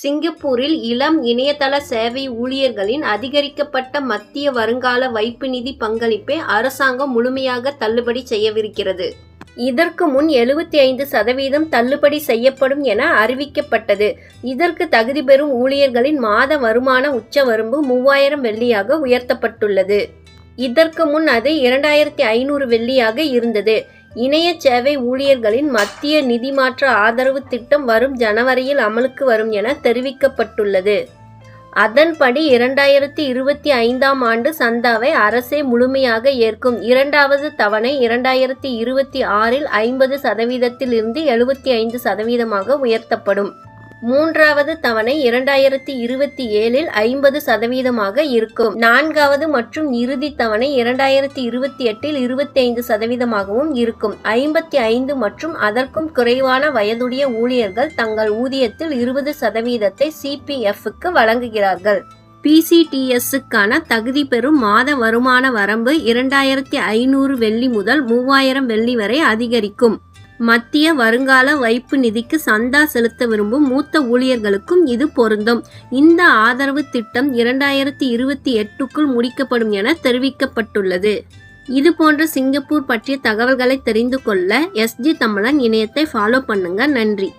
சிங்கப்பூரில் இளம் இணையதள சேவை ஊழியர்களின் அதிகரிக்கப்பட்ட மத்திய வருங்கால வைப்பு நிதி பங்களிப்பை அரசாங்கம் முழுமையாக தள்ளுபடி செய்யவிருக்கிறது. இதற்கு முன் எழுபத்தி ஐந்து சதவீதம் தள்ளுபடி செய்யப்படும் என அறிவிக்கப்பட்டது. இதற்கு தகுதி பெறும் ஊழியர்களின் மாத வருமான உச்சவரம்பு மூவாயிரம் வெள்ளியாக உயர்த்தப்பட்டுள்ளது. இதற்கு முன் அது இரண்டாயிரத்தி ஐநூறு வெள்ளியாக இருந்தது. இணைய சேவை ஊழியர்களின் மத்திய நிதி மாற்ற ஆதரவு திட்டம் வரும் ஜனவரியில் அமலுக்கு வரும் என தெரிவிக்கப்பட்டுள்ளது. அதன்படி இரண்டாயிரத்தி இருபத்தி ஐந்தாம் ஆண்டு சந்தாவை அரசே முழுமையாக ஏற்கும் இரண்டாவது தவணை இரண்டாயிரத்தி இருபத்தி ஆறில் ஐம்பது சதவீதத்தில் இருந்து எழுபத்தி ஐந்து சதவீதமாக உயர்த்தப்படும். மூன்றாவது தவணை இரண்டாயிரத்தி இருபத்தி ஏழில் ஐம்பது சதவீதமாக இருக்கும். நான்காவது மற்றும் இறுதி தவணை இரண்டாயிரத்தி இருபத்தி எட்டில் இருபத்தி ஐந்து சதவீதமாகவும் இருக்கும். ஐம்பத்தி ஐந்து மற்றும் அதற்கும் குறைவான வயதுடைய ஊழியர்கள் தங்கள் ஊதியத்தில் இருபது சதவீதத்தை சிபிஎஃப்க்கு வழங்குகிறார்கள். பிசிடிஎஸ்ஸுக்கான தகுதி பெறும் மாத வருமான வரம்பு இரண்டாயிரத்தி ஐநூறு வெள்ளி முதல் மூவாயிரம் வெள்ளி வரை அதிகரிக்கும். மத்திய வருங்கால வைப்பு நிதிக்கு சந்தா செலுத்த விரும்பும் மூத்த ஊழியர்களுக்கும் இது பொருந்தும். இந்த ஆதரவு திட்டம் இரண்டாயிரத்தி இருபத்தி எட்டுக்குள் முடிக்கப்படும் என தெரிவிக்கப்பட்டுள்ளது. இது போன்ற சிங்கப்பூர் பற்றிய தகவல்களை தெரிந்து கொள்ள எஸ்ஜி தமிழன் இணையத்தை ஃபாலோ பண்ணுங்க. நன்றி.